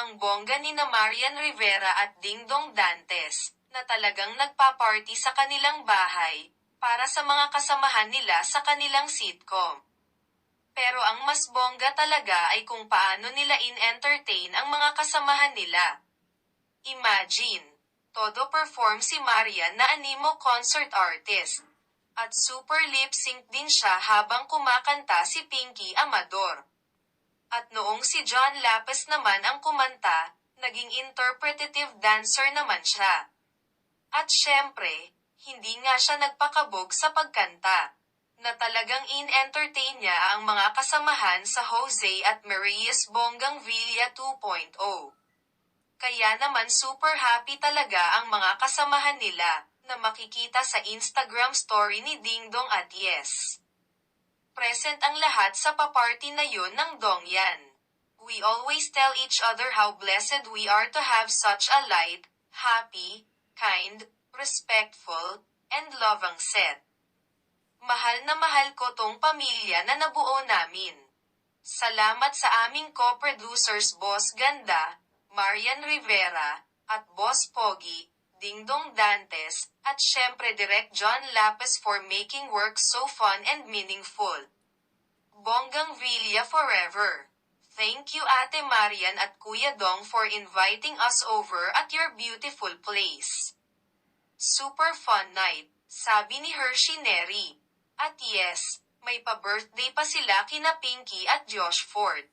ang bongga ni na Marian Rivera at Dingdong Dantes, na talagang nagpa-party sa kanilang bahay, para sa mga kasamahan nila sa kanilang sitcom. Pero ang mas bongga talaga ay kung paano nila in-entertain ang mga kasamahan nila. Imagine, todo perform si Marian na animo concert artist. At super lip sync din siya habang kumakanta si Pinky Amador. At noong si John Lapis naman ang kumanta, naging interpretative dancer naman siya. At syempre, hindi nga siya nagpakabog sa pagkanta, na talagang in-entertain niya ang mga kasamahan sa Jose at Maria's Bonggang Villa 2.0. Kaya naman super happy talaga ang mga kasamahan nila, na makikita sa Instagram story ni Dingdong at Yes. Present ang lahat sa paparty na yun ng Dongyan. We always tell each other how blessed we are to have such a light, happy, kind, respectful, and loving set. Mahal na mahal ko tong pamilya na nabuo namin. Salamat sa aming co-producers Boss Ganda, Marian Rivera, at Boss Pogi, Dingdong Dantes, at syempre Direct John Lapis for making work so fun and meaningful. Bonggang Villa forever. Thank you Ate Marian at Kuya Dong for inviting us over at your beautiful place. Super fun night, sabi ni Hershey Neri. At yes, may pa-birthday pa sila kina Pinky at Josh Ford.